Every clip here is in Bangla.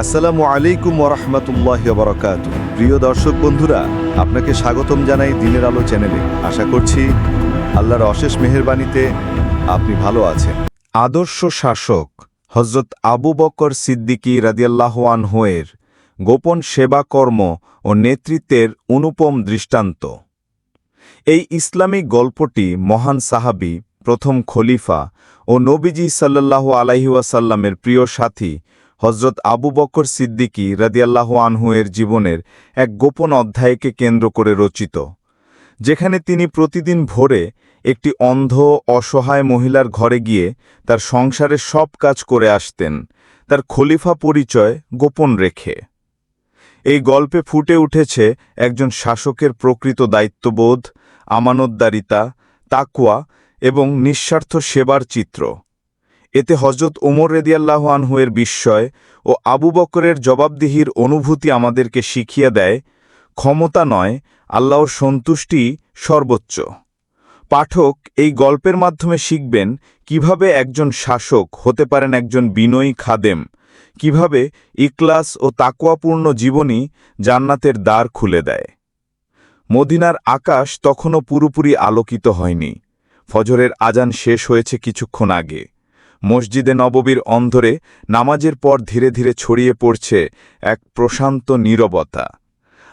আসসালামু আলাইকুম ওরহমতুল্লাহ বরকাত প্রিয় দর্শক বন্ধুরা, আপনাকে স্বাগতম জানাই দিনের আলো চ্যানেলে। আশা করছি আল্লাহর অশেষ মেহেরবানিতে আপনি ভালো আছেন। আদর্শ শাসক হজরত আবু বকর সিদ্দিকী রাদিয়াল্লাহ হোয়ের গোপন সেবাকর্ম ও নেতৃত্বের অনুপম দৃষ্টান্ত। এই ইসলামিক গল্পটি মহান সাহাবি, প্রথম খলিফা ও নবীজি সাল্লাল্লাহু আলাইহি ওয়াসাল্লামের প্রিয় সাথী হজরত আবু বকর সিদ্দিকী রাদিয়াল্লাহ আনহু এর জীবনের এক গোপন অধ্যায়কে কেন্দ্র করে রচিত, যেখানে তিনি প্রতিদিন ভোরে একটি অন্ধ, অসহায় মহিলার ঘরে গিয়ে তার সংসারের সব কাজ করে আসতেন, তার খলিফা পরিচয় গোপন রেখে। এই গল্পে ফুটে উঠেছে একজন শাসকের প্রকৃত দায়িত্ববোধ, আমানতদারিতা তাকুয়া এবং নিঃস্বার্থ সেবার চিত্র। এতে হজরত ওমর রেদিয়াল্লাহ আনহুয়ের বিস্ময় ও আবু বকরের জবাবদিহির অনুভূতি আমাদেরকে শিখিয়ে দেয়, ক্ষমতা নয়, আল্লাহর সন্তুষ্টি সর্বোচ্চ। পাঠক এই গল্পের মাধ্যমে শিখবেন কীভাবে একজন শাসক হতে পারেন একজন বিনয়ী খাদেম, কীভাবে ইকলাস ও তাকুয়াপূর্ণ জীবনী জান্নাতের দ্বার খুলে দেয়। মদিনার আকাশ তখনও পুরোপুরি আলোকিত হয়নি। ফজরের আজান শেষ হয়েছে কিছুক্ষণ আগে। মসজিদে নববীর অন্ধরে নামাজের পর ধীরে ধীরে ছড়িয়ে পড়ছে এক প্রশান্ত নীরবতা।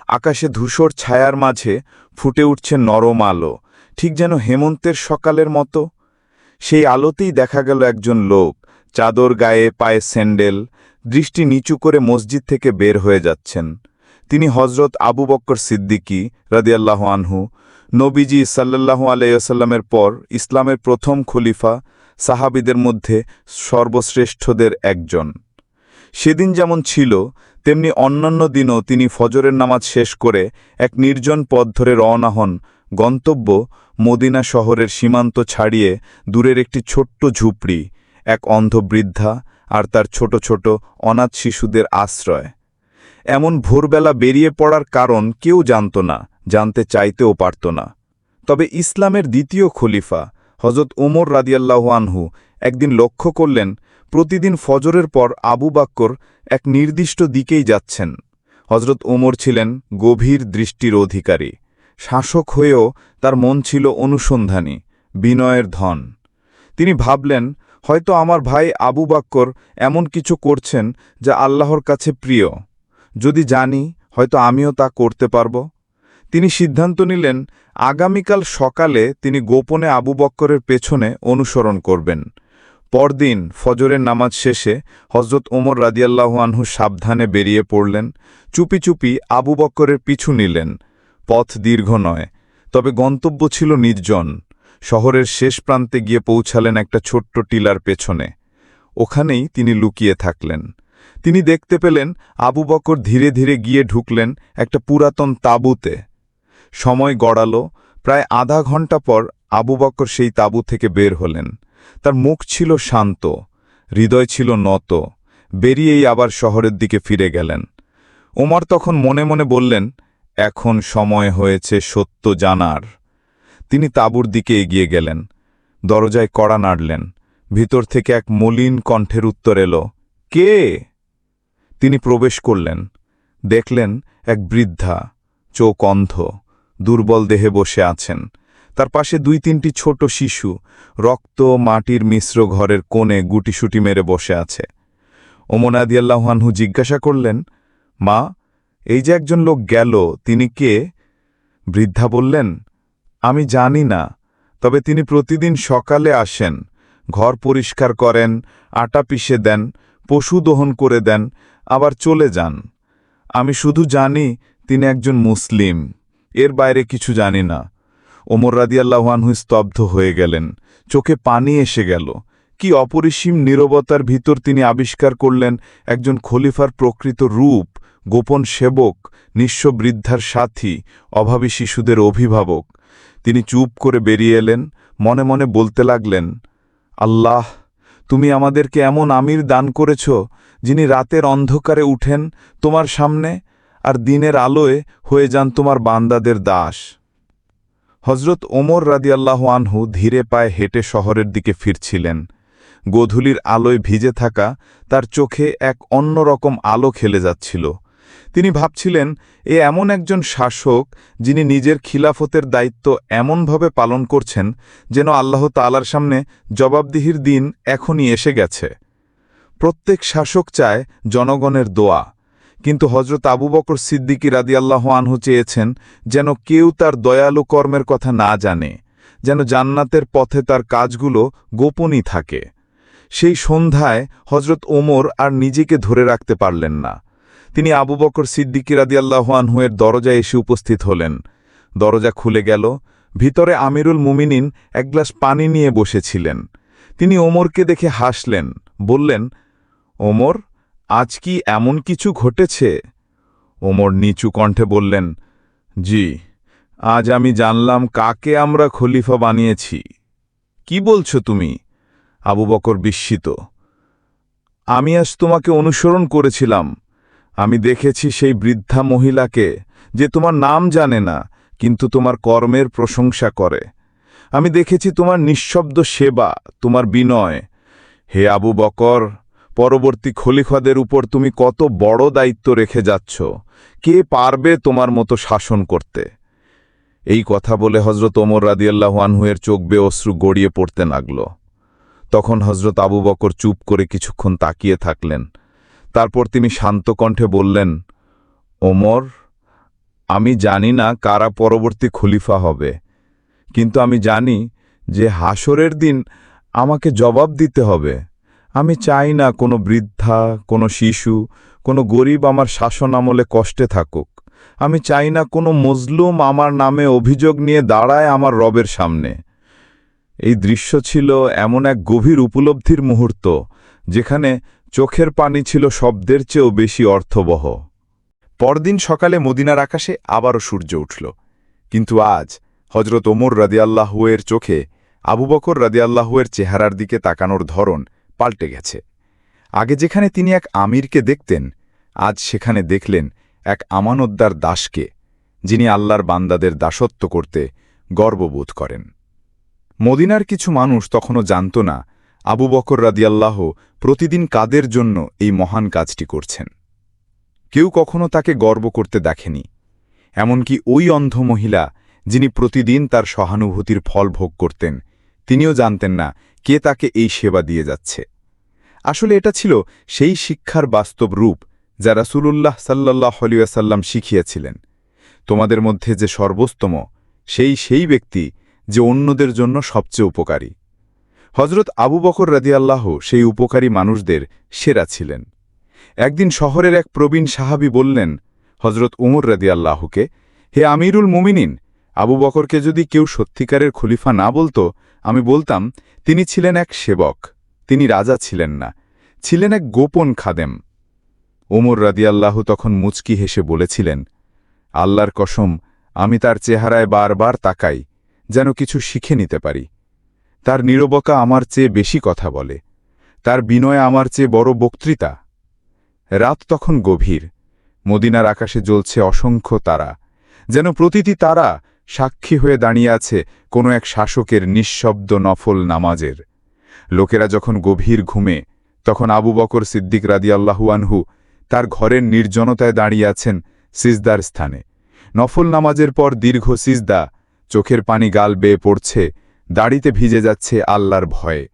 আকাশে ধূসর ছায়ার মাঝে ফুটে উঠছে নরম আলো, ঠিক যেন হেমন্তের সকালের মতো। সেই আলোতেই দেখা গেল একজন লোক, চাদর গায়ে পায়ে স্যান্ডেল, দৃষ্টি নিচু করে মসজিদ থেকে বের হয়ে যাচ্ছেন। তিনি হজরত আবু বক্কর সিদ্দিকী রাদিয়াল্লাহ আনহু, নবীজি সাল্লাল্লাহু আলাইসাল্লামের পর ইসলামের প্রথম খলিফা সাহাবিদের মধ্যে সর্বশ্রেষ্ঠদের একজন। সেদিন যেমন ছিল, তেমনি অন্যান্য দিনও তিনি ফজরের নামাজ শেষ করে এক নির্জন পথ ধরে রওনা হন। গন্তব্য মদিনা শহরের সীমান্ত ছাড়িয়ে দূরের একটি ছোট্ট ঝুপড়ি, এক অন্ধ বৃদ্ধা আর তার ছোট ছোট অনাথ শিশুদের আশ্রয়। এমন ভোরবেলা বেরিয়ে পড়ার কারণ কেউ জানত না, জানতে চাইতেও পারত না। তবে ইসলামের দ্বিতীয় খলিফা হজরত ওমর রাদিয়াল্লাহু আনহু একদিন লক্ষ্য করলেন, প্রতিদিন ফজরের পর আবু বাক্কর এক নির্দিষ্ট দিকেই যাচ্ছেন। হজরত ওমর ছিলেন গভীর দৃষ্টির অধিকারী। শাসক হয়েও তার মন ছিল অনুসন্ধানী, বিনয়ের ধন। তিনি ভাবলেন, হয়তো আমার ভাই আবু বাক্কর এমন কিছু করছেন যা আল্লাহর কাছে প্রিয়। যদি জানি, হয়তো আমিও তা করতে পারব। তিনি সিদ্ধান্ত নিলেন, আগামীকাল সকালে তিনি গোপনে আবু বক্করের পেছনে অনুসরণ করবেন। পরদিন ফজরের নামাজ শেষে হজরত ওমর রাদিয়াল্লাহু আনহু সাবধানে বেরিয়ে পড়লেন, চুপি চুপি আবু বক্করের পিছু নিলেন। পথ দীর্ঘ নয়, তবে গন্তব্য ছিল নির্জন। শহরের শেষ প্রান্তে গিয়ে পৌঁছালেন একটা ছোট্ট টিলার পেছনে। ওখানেই তিনি লুকিয়ে থাকলেন। তিনি দেখতে পেলেন আবু বকর ধীরে ধীরে গিয়ে ঢুকলেন একটা পুরাতন তাঁবুতে। সময় গড়ালো। প্রায় আধা ঘণ্টা পর আবু বকর সেই তাঁবু থেকে বের হলেন। তার মুখ ছিল শান্ত, হৃদয় ছিল নত। বেরিয়েই আবার শহরের দিকে ফিরে গেলেন। ওমর তখন মনে মনে বললেন, এখন সময় হয়েছে সত্য জানার। তিনি তাঁবুর দিকে এগিয়ে গেলেন। দরজায় কড়া নাড়লেন। ভিতর থেকে এক মলিন কণ্ঠের উত্তর এলো, কে? তিনি প্রবেশ করলেন। দেখলেন এক বৃদ্ধা, চোখ অন্ধ। দুর্বল দেহে বসে আছেন। তার পাশে দুই তিনটি ছোট শিশু রক্ত মাটির মিশ্র ঘরের কোণে গুটিসুটি মেরে বসে আছে। ওমনাদিয়াল্লাহানহু জিজ্ঞাসা করলেন, মা, এই যে একজন লোক গেল, তিনি কে? বৃদ্ধা বললেন, আমি জানি না, তবে তিনি প্রতিদিন সকালে আসেন, ঘর পরিষ্কার করেন, আটা পিষে দেন, পশু দহন করে দেন, আবার চলে যান। আমি শুধু জানি তিনি একজন মুসলিম। এর বাইরে কিছু জানি না। ওমর রাদিয়াল্লাহানহু স্তব্ধ হয়ে গেলেন। চোখে পানি এসে গেল। কি অপরিসীম নীরবতার ভিতর তিনি আবিষ্কার করলেন একজন খলিফার প্রকৃত রূপ, গোপন সেবক, নিঃস্ব বৃদ্ধার সাথী, অভাবী শিশুদের অভিভাবক। তিনি চুপ করে বেরিয়ে এলেন, মনে মনে বলতে লাগলেন, আল্লাহ, তুমি আমাদেরকে এমন আমির দান করেছ, যিনি রাতের অন্ধকারে উঠেন তোমার সামনে আর দিনের আলোয় হয়ে যান তোমার বান্দাদের দাস। হজরত ওমর রাদিয়াল্লাহ আনহু ধীরে পায়ে হেঁটে শহরের দিকে ফিরছিলেন। গোধূলির আলোয় ভিজে থাকা তার চোখে এক অন্যরকম আলো খেলে যাচ্ছিল। তিনি ভাবছিলেন, এ এমন একজন শাসক যিনি নিজের খিলাফতের দায়িত্ব এমনভাবে পালন করছেন যেন আল্লাহ তালার সামনে জবাবদিহির দিন এখনই এসে গেছে। প্রত্যেক শাসক চায় জনগণের দোয়া। কিন্তু হজরত আবু বকর সিদ্দিকী রাদিয়াল্লাহ আনহু চেয়েছেন যেন কেউ তার দয়ালু কর্মের কথা না জানে, যেন জান্নাতের পথে তার কাজগুলো গোপনই থাকে। সেই সন্ধ্যায় হজরত ওমর আর নিজেকে ধরে রাখতে পারলেন না। তিনি আবু বকর সিদ্দিকী রাদিয়াল্লাহ আনহুয়ের দরজায় এসে উপস্থিত হলেন। দরজা খুলে গেল, ভিতরে আমিরুল মুমিনিন এক গ্লাস পানি নিয়ে বসেছিলেন। তিনি ওমরকে দেখে হাসলেন, বললেন, ওমর আজ কি এমন কিছু ঘটেছে? ওমর নিচু কণ্ঠে বললেন, জি, আজ আমি জানলাম কাকে আমরা খলিফা বানিয়েছি। কি বলছো তুমি? আবু বকর বিস্মিত। আমি আজ তোমাকে অনুসরণ করেছিলাম। আমি দেখেছি সেই বৃদ্ধা মহিলাকে যে তোমার নাম জানে না, কিন্তু তোমার কর্মের প্রশংসা করে। আমি দেখেছি তোমার নিঃশব্দ সেবা, তোমার বিনয়। হে আবু বকর পরবর্তী খলিফাদের উপর তুমি কত বড় দায়িত্ব রেখে যাচ্ছ? কে পারবে তোমার মতো শাসন করতে? এই কথা বলে হজরত ওমর রাদিয়াল্লাহু আনহুয়ের চোখ বেয়ে অশ্রু গড়িয়ে পড়তে লাগল। তখন হজরত আবু বকর চুপ করে কিছুক্ষণ তাকিয়ে থাকলেন। তারপর তিনি শান্ত কণ্ঠে বললেন, ওমর, আমি জানি না কারা পরবর্তী খলিফা হবে, কিন্তু আমি জানি যে হাসরের দিন আমাকে জবাব দিতে হবে। আমি চাই না কোনো বৃদ্ধা, কোনো শিশু, কোনো গরিব আমার শাসন আমলে কষ্টে থাকুক। আমি চাই না কোনো মজলুম আমার নামে অভিযোগ নিয়ে দাঁড়ায় আমার রবের সামনে। এই দৃশ্য ছিল এমন এক গভীর উপলব্ধির মুহূর্ত, যেখানে চোখের পানি ছিল শব্দের চেয়েও বেশি অর্থবহ। পরদিন সকালে মদিনার আকাশে আবারও সূর্য উঠল। কিন্তু আজ হজরত ওমর রাদিয়াল্লাহুয়ের চোখে আবু বকর রাদিয়াল্লাহুয়ের চেহারার দিকে তাকানোর ধরন পাল্টে গেছে। আগে যেখানে তিনি এক আমিরকে দেখতেন, আজ সেখানে দেখলেন এক আমানতদার দাসকে, যিনি আল্লাহর বান্দাদের দাসত্ব করতে গর্ববোধ করেন। মদিনার কিছু মানুষ তখনও জানত না আবু বকর রাদিয়াল্লাহ প্রতিদিন কাদের জন্য এই মহান কাজটি করছেন। কেউ কখনো তাকে গর্ব করতে দেখেনি, এমনকি ওই অন্ধ মহিলা যিনি প্রতিদিন তার সহানুভূতির ফল ভোগ করতেন, তিনিও জানতেন না কে তাকে এই সেবা দিয়ে যাচ্ছে। আসলে এটা ছিল সেই শিক্ষার বাস্তব রূপ যা রাসূলুল্লাহ সাল্লাহ আলিয়াসাল্লাম শিখিয়েছিলেন। তোমাদের মধ্যে যে সর্বোত্তম, সেই সেই ব্যক্তি যে অন্যদের জন্য সবচেয়ে উপকারী। হজরত আবু বকর রাদিয়াল্লাহ সেই উপকারী মানুষদের সেরা ছিলেন। একদিন শহরের এক প্রবীণ সাহাবি বললেন হজরত উমর রাদিয়াল্লাহকে, হে আমিরুল মুমিনিন, আবু বকরকে যদি কেউ সত্যিকারের খলিফা না বলতো আমি বলতাম, তিনি ছিলেন এক সেবক, তিনি রাজা ছিলেন না, ছিলেন এক গোপন খাদেম। ওমর রাদিয়াল্লাহ তখন মুচকি হেসে বলেছিলেন, আল্লাহর কসম, আমি তার চেহারায় বারবার তাকাই, যেন কিছু শিখে নিতে পারি। তার নীরবকা আমার চেয়ে বেশি কথা বলে, তার বিনয় আমার চেয়ে বড় বক্তৃতা। রাত তখন গভীর, মদিনার আকাশে জ্বলছে অসংখ্য তারা, যেন প্রতিটি তারা সাক্ষী হয়ে দাঁড়িয়ে আছে কোনো এক শাসকের নিঃশব্দ নফল নামাজের। লোকেরা যখন গভীর ঘুমে, তখন আবু বকর সিদ্দিক রাদিয়াল্লাহু আনহু তার ঘরের নির্জনতায় দাঁড়িয়ে আছেন সিজদার স্থানে। নফল নামাজের পর দীর্ঘ সিজদা, চোখের পানি গাল বেয়ে পড়ছে, দাড়িতে ভিজে যাচ্ছে আল্লাহর ভয়ে।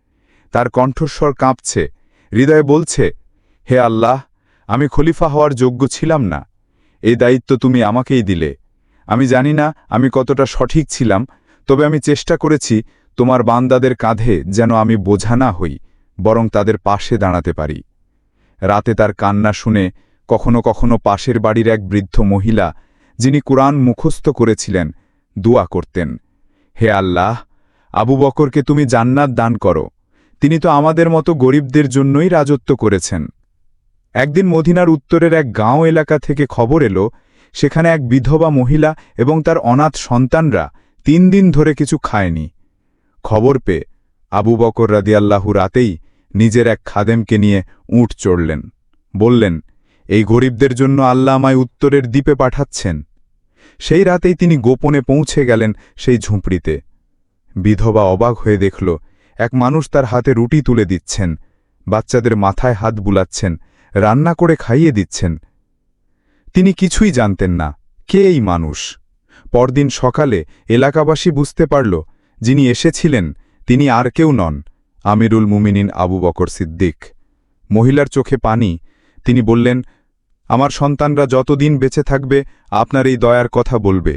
তার কণ্ঠস্বর কাঁপছে, হৃদয়ে বলছে, হে আল্লাহ, আমি খলিফা হওয়ার যোগ্য ছিলাম না। এই দায়িত্ব তুমি আমাকেই দিলে। আমি জানি না আমি কতটা সঠিক ছিলাম, তবে আমি চেষ্টা করেছি তোমার বান্দাদের কাঁধে যেন আমি বোঝা না হই, বরং তাদের পাশে দাঁড়াতে পারি। রাতে তার কান্না শুনে কখনো কখনো পাশের বাড়ির এক বৃদ্ধ মহিলা, যিনি কোরআন মুখস্থ করেছিলেন, দোয়া করতেন, হে আল্লাহ, আবু বকরকে তুমি জান্নাত দান করো। তিনি তো আমাদের মতো গরিবদের জন্যই রাজত্ব করেছেন। একদিন মদিনার উত্তরের এক গাঁও এলাকা থেকে খবর এলো সেখানে এক বিধবা মহিলা এবং তার অনাথ সন্তানরা তিন দিন ধরে কিছু খায়নি। খবর পেয়ে আবু বকর রাদিয়াল্লাহু রাতেই নিজের এক খাদেমকে নিয়ে উঁট চড়লেন। বললেন, এই গরিবদের জন্য আল্লাহ আমায় উত্তরের দ্বীপে পাঠাচ্ছেন। সেই রাতেই তিনি গোপনে পৌঁছে গেলেন সেই ঝুঁপড়িতে। বিধবা অবাক হয়ে দেখল, এক মানুষ তার হাতে রুটি তুলে দিচ্ছেন, বাচ্চাদের মাথায় হাত বুলাচ্ছেন, রান্না করে খাইয়ে দিচ্ছেন। তিনি কিছুই জানতেন না, কে এই মানুষ? পরদিন সকালে এলাকাবাসী বুঝতে পারল, যিনি এসেছিলেন, তিনি আর কেউ নন, আমিরুল মুমিনিন আবু বকর সিদ্দিক। মহিলার চোখে পানি, তিনি বললেন, আমার সন্তানরা যতদিন বেঁচে থাকবে, আপনার এই দয়ার কথা বলবে।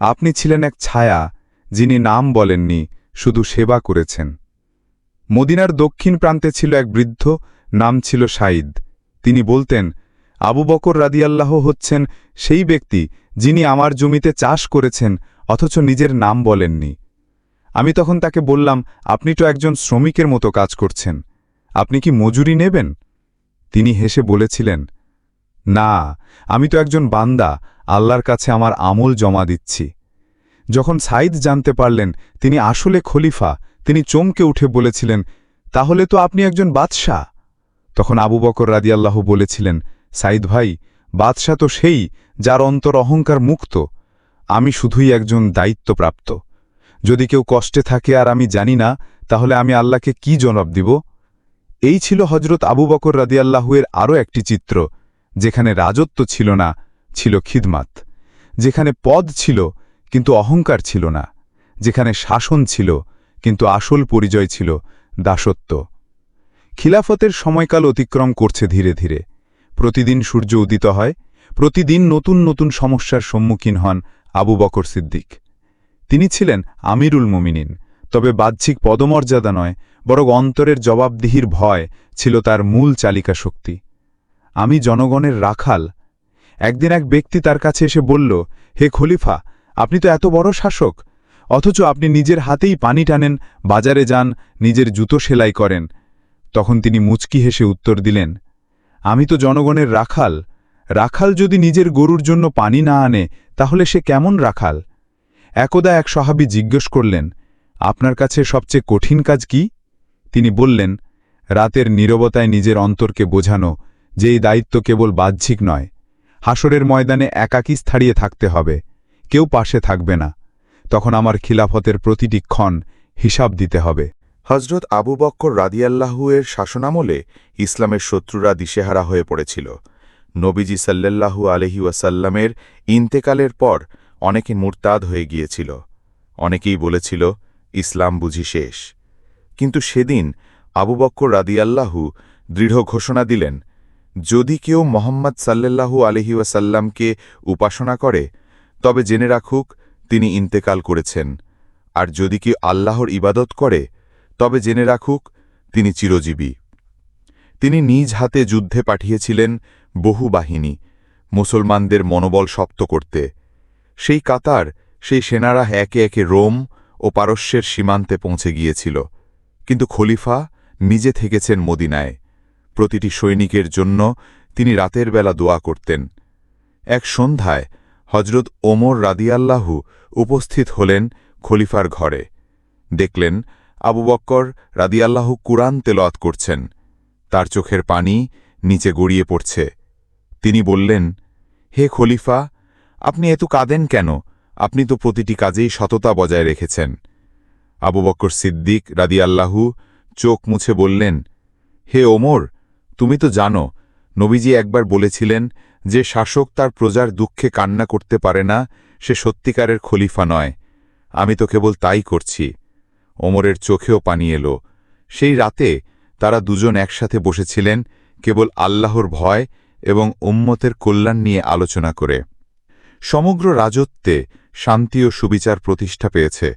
আপনি ছিলেন এক ছায়া, যিনি নাম বলেননি, শুধু সেবা করেছেন। মদিনার দক্ষিণ প্রান্তে ছিল এক বৃদ্ধ, নাম ছিল সাইদ তিনি বলতেন আবু বকর রাদিয়াল্লাহ হচ্ছেন সেই ব্যক্তি যিনি আমার জমিতে চাষ করেছেন, অথচ নিজের নাম বলেননি। আমি তখন তাকে বললাম, আপনি তো একজন শ্রমিকের মতো কাজ করছেন। আপনি কি মজুরি নেবেন? তিনি হেসে বলেছিলেন, না, আমি তো একজন বান্দা, আল্লাহর কাছে আমার আমল জমা দিচ্ছি। যখন সাইদ জানতে পারলেন তিনি আসলে খলিফা, তিনি চমকে উঠে বলেছিলেন, তাহলে তো আপনি একজন বাদশাহ? তখন আবু বকর রাদিয়াল্লাহ বলেছিলেন সাইদ ভাই বাদশাহ তো সেই যার অন্তর অহংকার মুক্ত। আমি শুধুই একজন দায়িত্বপ্রাপ্ত। যদি কেউ কষ্টে থাকে আর আমি জানি না, তাহলে আমি আল্লাহকে কি জবাব দিব? এই ছিল হজরত আবু বকর রাদিয়াল্লাহুয়ের আরও একটি চিত্র, যেখানে রাজত্ব ছিল না, ছিল খিদমাত। যেখানে পদ ছিল, কিন্তু অহংকার ছিল না। যেখানে শাসন ছিল, কিন্তু আসল পরিচয় ছিল দাসত্ব। খিলাফতের সময়কাল অতিক্রম করছে ধীরে ধীরে। প্রতিদিন সূর্য উদিত হয়, প্রতিদিন নতুন নতুন সমস্যার সম্মুখীন হন আবু বকর সিদ্দিক। তিনি ছিলেন আমিরুল মুমিনিন, তবে বাহ্যিক পদমর্যাদা নয়, বরং অন্তরের জবাবদিহির ভয় ছিল তার মূল চালিকা শক্তি। আমি জনগণের রাখাল। একদিন এক ব্যক্তি তার কাছে এসে বলল, হে খলিফা, আপনি তো এত বড় শাসক। অথচ আপনি নিজের হাতেই পানি টানেন, বাজারে যান, নিজের জুতো সেলাই করেন। তখন তিনি মুচকি হেসে উত্তর দিলেন আমি তো জনগণের রাখাল। রাখাল যদি নিজের গরুর জন্য পানি না আনে, তাহলে সে কেমন রাখাল? একদা এক সহাবি জিজ্ঞেস করলেন, আপনার কাছে সবচেয়ে কঠিন কাজ কি? তিনি বললেন, রাতের নীরবতায় নিজের অন্তরকে বোঝানো, যে এই দায়িত্ব কেবল বাহ্যিক নয়। হাসরের ময়দানে একাকী স্থাড়িয়ে থাকতে হবে, কেউ পাশে থাকবে না। তখন আমার খিলাফতের প্রতিটি ক্ষণ হিসাব দিতে হবে। হজরত আবু বক্কর রাদিয়াল্লাহুয়ের শাসনামলে ইসলামের শত্রুরা দিশেহারা হয়ে পড়েছিল। নবীজি সাল্লাল্লাহু আলহি ওয়াসাল্লামের ইন্তেকালের পর অনেকে মুরতাদ হয়ে গিয়েছিল। অনেকেই বলেছিল, ইসলাম বুঝি শেষ। কিন্তু সেদিন আবু বক্কর রাদিয়াল্লাহু দৃঢ় ঘোষণা দিলেন, যদি কেউ মোহাম্মদ সাল্লাল্লাহু আলহি ওয়াসাল্লামকে উপাসনা করে, তবে জেনে রাখুক, তিনি ইন্তেকাল করেছেন। আর যদি কেউ আল্লাহর ইবাদত করে তবে জেনে রাখুক, তিনি চিরজীবী। তিনি নিজ হাতে যুদ্ধে পাঠিয়েছিলেন বহু বাহিনী, মুসলমানদের মনোবল শক্ত করতে। সেই কাতার, সেই সেনারা একে একে রোম ও পারস্যের সীমান্তে পৌঁছে গিয়েছিল। কিন্তু খলিফা নিজে থেকেছেন মদিনায়। প্রতিটি সৈনিকের জন্য তিনি রাতের বেলা দোয়া করতেন। এক সন্ধ্যায় হজরত ওমর রাদিয়াল্লাহু উপস্থিত হলেন খলিফার ঘরে। দেখলেন আবু বক্কর রাদিয়াল্লাহু কুরআন তেলাওয়াত করছেন। তার চোখের পানি নিচে গড়িয়ে পড়ছে। তিনি বললেন, হে খলিফা, আপনি এত কাঁদেন কেন? আপনি তো প্রতিটি কাজেই সততা বজায় রেখেছেন। আবু বক্কর সিদ্দিক রাদিয়াল্লাহু চোখ মুছে বললেন, হে ওমর, তুমি তো জানো, নবীজি একবার বলেছিলেন যে শাসক তার প্রজার দুঃখে কান্না করতে পারে না, সে সত্যিকারের খলিফা নয়। আমি তো কেবল তাই করছি। ওমরের চোখেও পানি এলো। সেই রাতে তারা দুজন একসাথে বসেছিলেন কেবল আল্লাহর ভয় এবং উম্মতের কল্যাণ নিয়ে আলোচনা করে। সমগ্র রাজত্বে শান্তি ও সুবিচার প্রতিষ্ঠা পেয়েছে,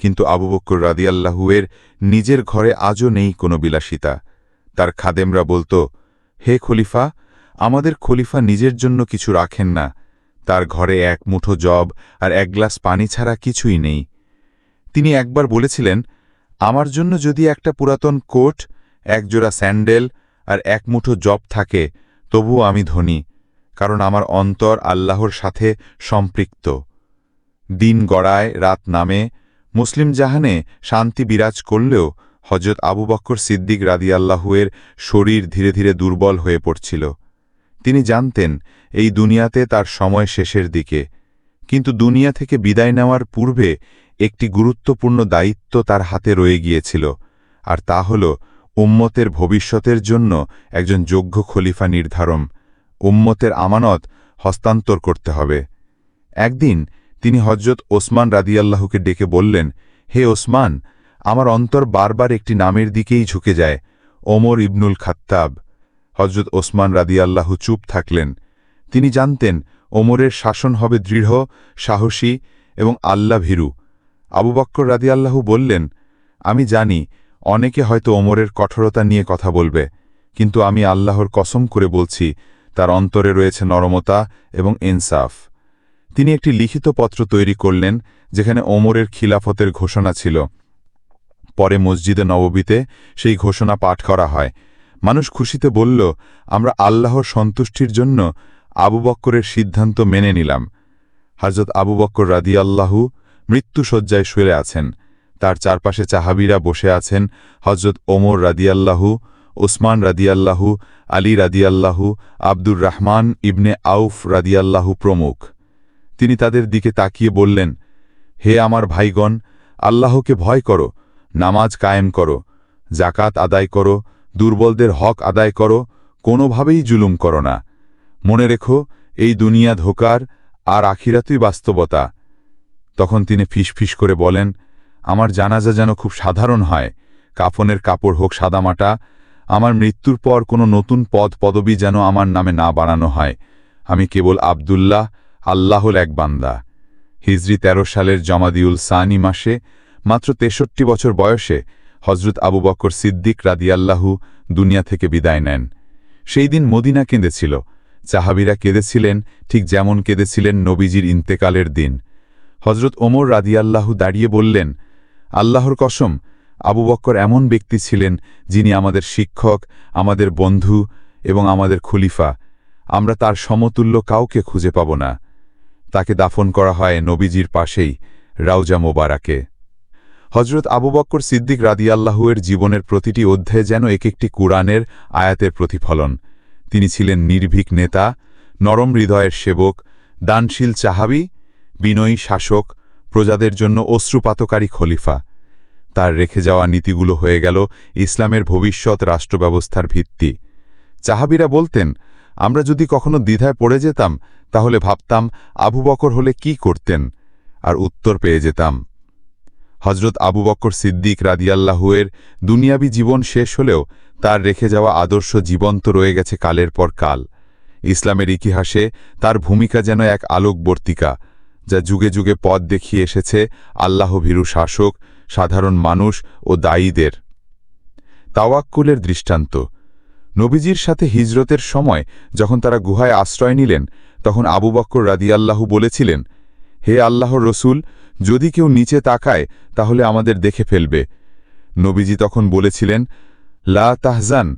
কিন্তু আবু বক্কর রাদিয়াল্লাহুয়ের নিজের ঘরে আজও নেই কোনো বিলাসিতা। তার খাদেমরা বলতো, হে খলিফা, আমাদের খলিফা নিজের জন্য কিছু রাখেন না। তার ঘরে এক মুঠো জব আর এক গ্লাস পানি ছাড়া কিছুই নেই। তিনি একবার বলেছিলেন, আমার জন্য যদি একটা পুরাতন কোট, একজোড়া স্যান্ডেল আর এক মুঠো জব থাকে, তবুও আমি ধনী, কারণ আমার অন্তর আল্লাহর সাথে সম্পৃক্ত। দিন গড়ায়, রাত নামে, মুসলিম জাহানে শান্তি বিরাজ করলেও হজরত আবু বক্কর সিদ্দিক রাদিয়াল্লাহুয়ের শরীর ধীরে ধীরে দুর্বল হয়ে পড়ছিল। তিনি জানতেন, এই দুনিয়াতে তার সময় শেষের দিকে, কিন্তু দুনিয়া থেকে বিদায় নেওয়ার পূর্বে একটি গুরুত্বপূর্ণ দায়িত্ব তার হাতে রয়ে গিয়েছিল, আর তা হল উম্মতের ভবিষ্যতের জন্য একজন যোগ্য খলিফা নির্ধারণ, উম্মতের আমানত হস্তান্তর করতে হবে। একদিন তিনি হজরত ওসমান রাদিয়াল্লাহুকে ডেকে বললেন, হে ওসমান, আমার অন্তর বারবার একটি নামের দিকেই ঝুঁকে যায়, ওমর ইবনুল খাত্তাব। হজরত ওসমান রাদিয়াল্লাহু চুপ থাকলেন। তিনি জানতেন, ওমরের শাসন হবে দৃঢ়, সাহসী এবং আল্লাহ ভীরু আবু বক্কর রাদিয়াল্লাহু বললেন, আমি জানি, অনেকে হয়তো ওমরের কঠোরতা নিয়ে কথা বলবে, কিন্তু আমি আল্লাহর কসম করে বলছি, তার অন্তরে রয়েছে নরমতা এবং ইনসাফ। তিনি একটি লিখিত পত্র তৈরি করলেন, যেখানে ওমরের খিলাফতের ঘোষণা ছিল। পরে মসজিদে নববীতে সেই ঘোষণা পাঠ করা হয়। মানুষ খুশিতে বলল, আমরা আল্লাহর সন্তুষ্টির জন্য আবু বক্করের সিদ্ধান্ত মেনে নিলাম। হজরত আবু বক্কর রাদিয়াল্লাহু মৃত্যুসজ্জায় শুয়ে আছেন। তার চারপাশে চাহাবিরা বসে আছেন হজরত ওমর রাদিয়াল্লাহু, ওসমান রাদিয়াল্লাহু, আলী রাদিয়াল্লাহু, আব্দুর রহমান ইবনে আউফ রাদিয়াল্লাহু প্রমুখ। তিনি তাদের দিকে তাকিয়ে বললেন, হে আমার ভাইগণ, আল্লাহকে ভয় করো, নামাজ কায়েম করো জাকাত আদায় করো, দুর্বলদের হক আদায় করো, কোনোভাবেই জুলুম করো না। মনে রেখো, এই দুনিয়া ধোকার আর আখিরাতুই বাস্তবতা। তখন তিনি ফিসফিস করে বলেন, আমার জানাজা যেন খুব সাধারণ হয়। কাফনের কাপড় হোক সাদামাটা আমার মৃত্যুর পর কোনো নতুন পদ পদবি যেন আমার নামে না বানানো হয়। আমি কেবল আবদুল্লাহ, আল্লাহর এক বান্দা। হিজরি ১৩ সালের জমাদিউল সানি মাসে, মাত্র তেষট্টি বছর বয়সে হজরত আবু বকর সিদ্দিক রাদিয়াল্লাহু দুনিয়া থেকে বিদায় নেন। সেই দিন মদিনা কেঁদেছিল। চাহাবিরা কেঁদেছিলেন, ঠিক যেমন কেঁদেছিলেন নবীজির ইন্তেকালের দিন। হজরত ওমর রাদিয়াল্লাহু দাঁড়িয়ে বললেন, আল্লাহর কসম, আবু বক্কর এমন ব্যক্তি ছিলেন যিনি আমাদের শিক্ষক, আমাদের বন্ধু এবং আমাদের খলিফা। আমরা তার সমতুল্য কাউকে খুঁজে পাব না। তাকে দাফন করা হয় নবীজির পাশেই রাউজা মোবারাকে। হজরত আবু বক্কর সিদ্দিক রাদিয়াল্লাহুয়ের জীবনের প্রতিটি অধ্যায়ে যেন এক একটি কুরআনের আয়াতের প্রতিফলন। তিনি ছিলেন নির্ভীক নেতা, নরম হৃদয়ের সেবক, দানশীল চাহাবি বিনয়ী শাসক, প্রজাদের জন্য অশ্রুপাতকারী খলিফা। তার রেখে যাওয়া নীতিগুলো হয়ে গেল ইসলামের ভবিষ্যৎ রাষ্ট্রব্যবস্থার ভিত্তি। চাহাবিরা বলতেন, আমরা যদি কখনো দ্বিধায় পড়ে যেতাম, তাহলে ভাবতাম আবু বকর হলে কি করতেন, আর উত্তর পেয়ে যেতাম। হজরত আবু বকর সিদ্দিক রাদিয়াল্লাহুয়ের দুনিয়াবি জীবন শেষ হলেও তার রেখে যাওয়া আদর্শ জীবন্ত রয়ে গেছে কালের পর কাল। ইসলামের ইতিহাসে তার ভূমিকা যেন এক আলোকবর্তিকা যা যুগে যুগে পথ দেখিয়ে এসেছে আল্লাহভীরু শাসক, সাধারণ মানুষ ও দায়ীদের। তাওয়াক্কুলের দৃষ্টান্ত। নবীজির সাথে হিজরতের সময় যখন তারা গুহায় আশ্রয় নিলেন, তখন আবু বক্কর রাদিয়াল্লাহু বলেছিলেন, হে আল্লাহর রসুল, যদি কেউ নিচে তাকায়, তাহলে আমাদের দেখে ফেলবে। নবীজি তখন বলেছিলেন, লা তাহজান,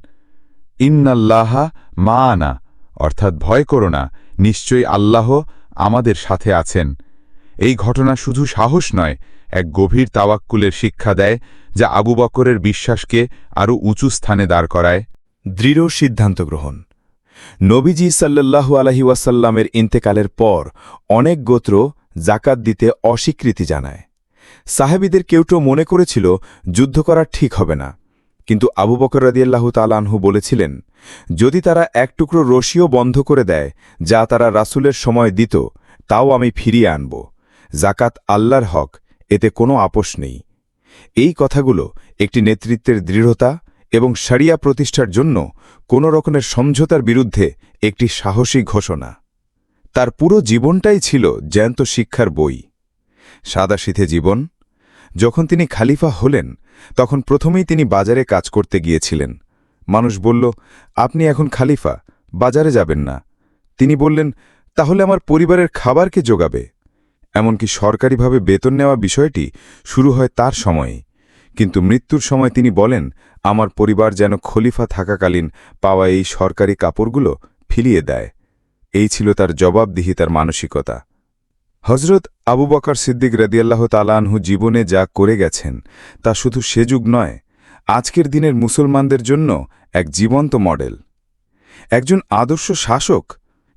ইন্নাল্লাহা মা আনা অর্থাৎ ভয় করো না, নিশ্চয়ই আল্লাহ আমাদের সাথে আছেন। এই ঘটনা শুধু সাহস নয়, এক গভীর তাওয়াক্কুলের শিক্ষা দেয়, যা আবু বকরের বিশ্বাসকে আরও উঁচু স্থানে দাঁড় করায়। দৃঢ় সিদ্ধান্ত গ্রহণ। নবীজি সাল্লাল্লাহু আলহি ওয়াসাল্লামের ইন্তেকালের পর অনেক গোত্র জাকাত দিতে অস্বীকৃতি জানায়। সাহেবীদের কেউটো মনে করেছিল, যুদ্ধ করা ঠিক হবে না। কিন্তু আবু বকর রাদিয়াল্লাহু তালানহু বলেছিলেন, যদি তারা এক টুকরো রশিও বন্ধ করে দেয়, যা তারা রাসুলের সময় দিত, তাও আমি ফিরিয়ে আনব। জাকাত আল্লাহর হক, এতে কোনো আপোষ নেই। এই কথাগুলো একটি নেতৃত্বের দৃঢ়তা এবং সারিয়া প্রতিষ্ঠার জন্য কোনো রকমের সমঝোতার বিরুদ্ধে একটি সাহসী ঘোষণা। তার পুরো জীবনটাই ছিল জ্যান্ত শিক্ষার বই। সাদাশীথে জীবন, যখন তিনি খালিফা হলেন তখন প্রথমেই তিনি বাজারে কাজ করতে গিয়েছিলেন। মানুষ বলল, আপনি এখন খালিফা, বাজারে যাবেন না। তিনি বললেন, তাহলে আমার পরিবারের খাবারকে যোগাবে এমনকি সরকারিভাবে বেতন নেওয়া বিষয়টি শুরু হয় তার সময়ে। কিন্তু মৃত্যুর সময় তিনি বলেন, আমার পরিবার যেন খলিফা থাকাকালীন পাওয়া এই সরকারি কাপড়গুলো ফিলিয়ে দেয়। এই ছিল তার জবাবদিহিতার মানসিকতা। হজরত আবু বকর সিদ্দিক রদিয়াল্লাহ তালানহু জীবনে যা করে গেছেন, তা শুধু সে যুগ নয়, আজকের দিনের মুসলমানদের জন্য এক জীবন্ত মডেল। একজন আদর্শ শাসক,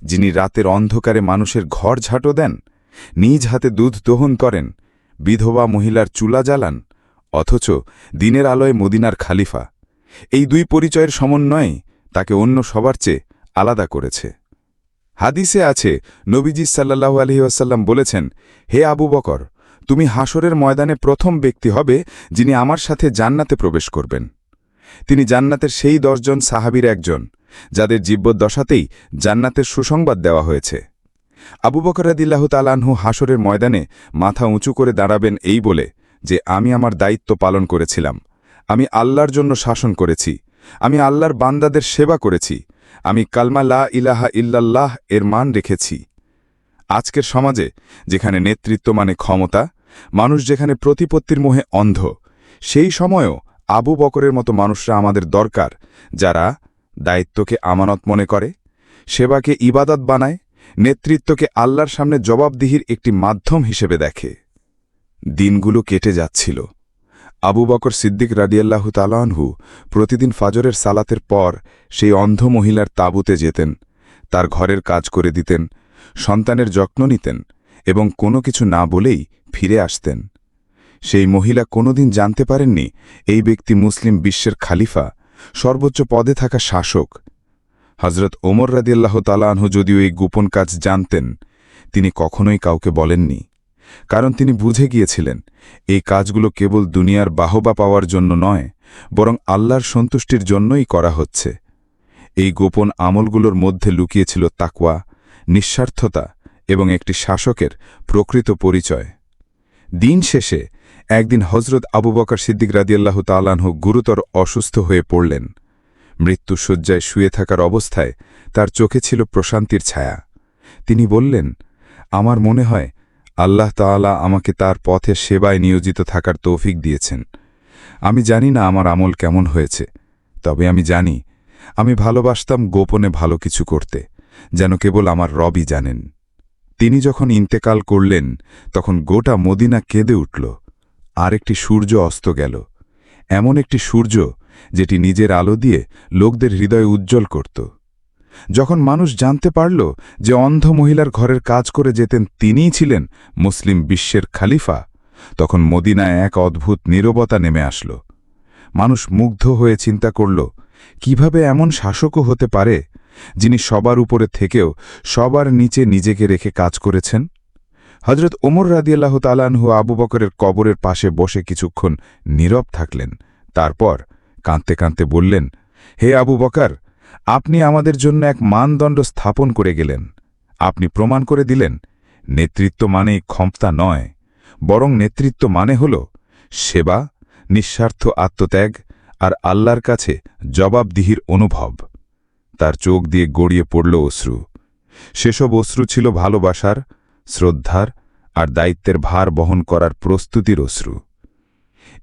যিনি রাতের অন্ধকারে মানুষের ঘর ঝাঁটো দেন, নিজ হাতে দুধ দহন করেন, বিধবা মহিলার চুলা জ্বালান, অথচ দিনের আলোয় মদিনার খালিফা, এই দুই পরিচয়ের সমন্বয়ে তাকে অন্য সবার চেয়ে আলাদা করেছে। হাদিসে আছে, নবীজি সাল্লাহু আলহিউসাল্লাম বলেছেন, হে আবু বকর, তুমি হাসরের ময়দানে প্রথম ব্যক্তি হবে যিনি আমার সাথে জান্নাতে প্রবেশ করবেন। তিনি জান্নাতের সেই দশজন সাহাবীর একজন, যাদের জীব্যদশাতেই জান্নাতের সুসংবাদ দেওয়া হয়েছে। আবু বকর রাদিল্লাহ তালানহু হাসরের ময়দানে মাথা উঁচু করে দাঁড়াবেন এই বলে যে, আমি আমার দায়িত্ব পালন করেছিলাম। আমি আল্লাহর জন্য শাসন করেছি। আমি আল্লাহর বান্দাদের সেবা করেছি। আমি কালমা লা ইলাহা ইল্লাল্লাহ এর মান রেখেছি। আজকের সমাজে, যেখানে নেতৃত্ব মানে ক্ষমতা, মানুষ যেখানে প্রতিপত্তির মোহে অন্ধ, সেই সময়ও আবু বকরের মতো মানুষরা আমাদের দরকার, যারা দায়িত্বকে আমানত মনে করে, সেবাকে ইবাদত বানায়, নেতৃত্বকে আল্লাহর সামনে জবাবদিহির একটি মাধ্যম হিসেবে দেখে। দিনগুলো কেটে যাচ্ছিল। আবু বকর সিদ্দিক রাডিয়াল্লাহু তালানহু প্রতিদিন ফাজরের সালাতের পর সেই অন্ধ মহিলার তাঁবুতে যেতেন, তার ঘরের কাজ করে দিতেন, সন্তানের যত্ন নিতেন এবং কোনো কিছু না বলেই ফিরে আসতেন। সেই মহিলা কোনোদিন জানতে পারেননি এই ব্যক্তি মুসলিম বিশ্বের খালিফা, সর্বোচ্চ পদে থাকা শাসক। হজরত ওমর রাদিয়াল্লাহ তালানহু যদিও এই গোপন কাজ জানতেন, তিনি কখনোই কাউকে বলেননি। কারণ তিনি বুঝে গিয়েছিলেন, এই কাজগুলো কেবল দুনিয়ার বাহবা পাওয়ার জন্য নয়, বরং আল্লাহর সন্তুষ্টির জন্যই করা হচ্ছে। এই গোপন আমলগুলোর মধ্যে লুকিয়েছিল তাকওয়া, নিঃস্বার্থতা এবং একটি শাসকের প্রকৃত পরিচয়। দিন শেষে একদিন হজরত আবু বকর সিদ্দিক রাদিয়াল্লাহ তালানহ গুরুতর অসুস্থ হয়ে পড়লেন। মৃত্যুসজ্জায় শুয়ে থাকার অবস্থায় তার চোখে ছিল প্রশান্তির ছায়া। তিনি বললেন, আমার মনে হয় আল্লাহ তাআলা আমাকে তার পথে সেবায় নিয়োজিত থাকার তৌফিক দিয়েছেন। আমি জানি না আমার আমল কেমন হয়েছে, তবে আমি জানি, আমি ভালোবাসতাম গোপনে ভালো কিছু করতে, যেন কেবল আমার রবই জানেন। তিনি যখন ইন্তেকাল করলেন, তখন গোটা মদিনা কেঁদে উঠল আর একটি সূর্য অস্ত গেল, এমন একটি সূর্য যেটি নিজের আলো দিয়ে লোকদের হৃদয় উজ্জ্বল করত। যখন মানুষ জানতে পারল যে অন্ধ মহিলার ঘরের কাজ করে যেতেন তিনিই ছিলেন মুসলিম বিশ্বের খালিফা, তখন মদিনায় এক অদ্ভুত নীরবতা নেমে আসল। মানুষ মুগ্ধ হয়ে চিন্তা করল, কীভাবে এমন শাসকও হতে পারে যিনি সবার উপরে থেকেও সবার নিচে নিজেকে রেখে কাজ করেছেন? হজরত ওমর রাদিয়াল্লাহ তালানহু আবু বকরের কবরের পাশে বসে কিছুক্ষণ নীরব থাকলেন, তারপর কাঁদতে কাঁদতে বললেন, হে আবু বকার আপনি আমাদের জন্য এক মানদণ্ড স্থাপন করে গেলেন। আপনি প্রমাণ করে দিলেন, নেতৃত্ব মানেই ক্ষমতা নয়, বরং নেতৃত্ব মানে হল সেবা, নিঃস্বার্থ আত্মত্যাগ আর আল্লাহর কাছে জবাবদিহির অনুভব। তার চোখ দিয়ে গড়িয়ে পড়ল অশ্রু। সেসব অশ্রু ছিল ভালোবাসার, শ্রদ্ধার আর দায়িত্বের ভার বহন করার প্রস্তুতির অশ্রু।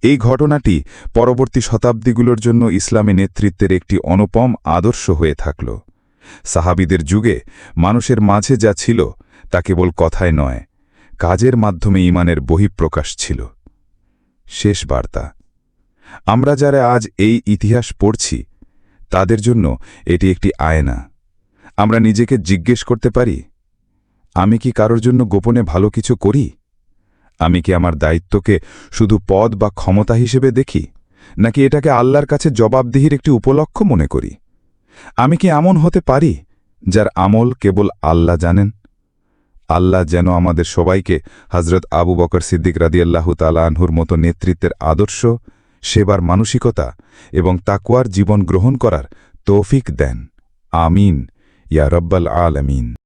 এই ঘটনাটি পরবর্তী শতাব্দীগুলোর জন্য ইসলামী নেতৃত্বের একটি অনুপম আদর্শ হয়ে থাকল। সাহাবিদের যুগে মানুষের মাঝে যা ছিল তা কেবল কথায় নয়, কাজের মাধ্যমে ইমানের বহিঃপ্রকাশ ছিল। শেষ বার্তা। আমরা যারা আজ এই ইতিহাস পড়ছি, তাদের জন্য এটি একটি আয়না। আমরা নিজেকে জিজ্ঞেস করতে পারি, আমি কি কারোর জন্য গোপনে ভালো কিছু করি? আমি কি আমার দায়িত্বকে শুধু পদ বা ক্ষমতা হিসেবে দেখি, নাকি এটাকে আল্লাহর কাছে জবাবদিহির একটি উপলক্ষ মনে করি? আমি কি এমন হতে পারি, যার আমল কেবল আল্লাহ জানেন? আল্লাহ যেন আমাদের সবাইকে হজরত আবু বকর সিদ্দিক রাদিয়াল্লাহু তালানহুর মতো নেতৃত্বের আদর্শ, সেবার মানসিকতা এবং তাকুয়ার জীবন গ্রহণ করার তৌফিক দেন। আমিন। ইয়া রব্বাল আলমিন।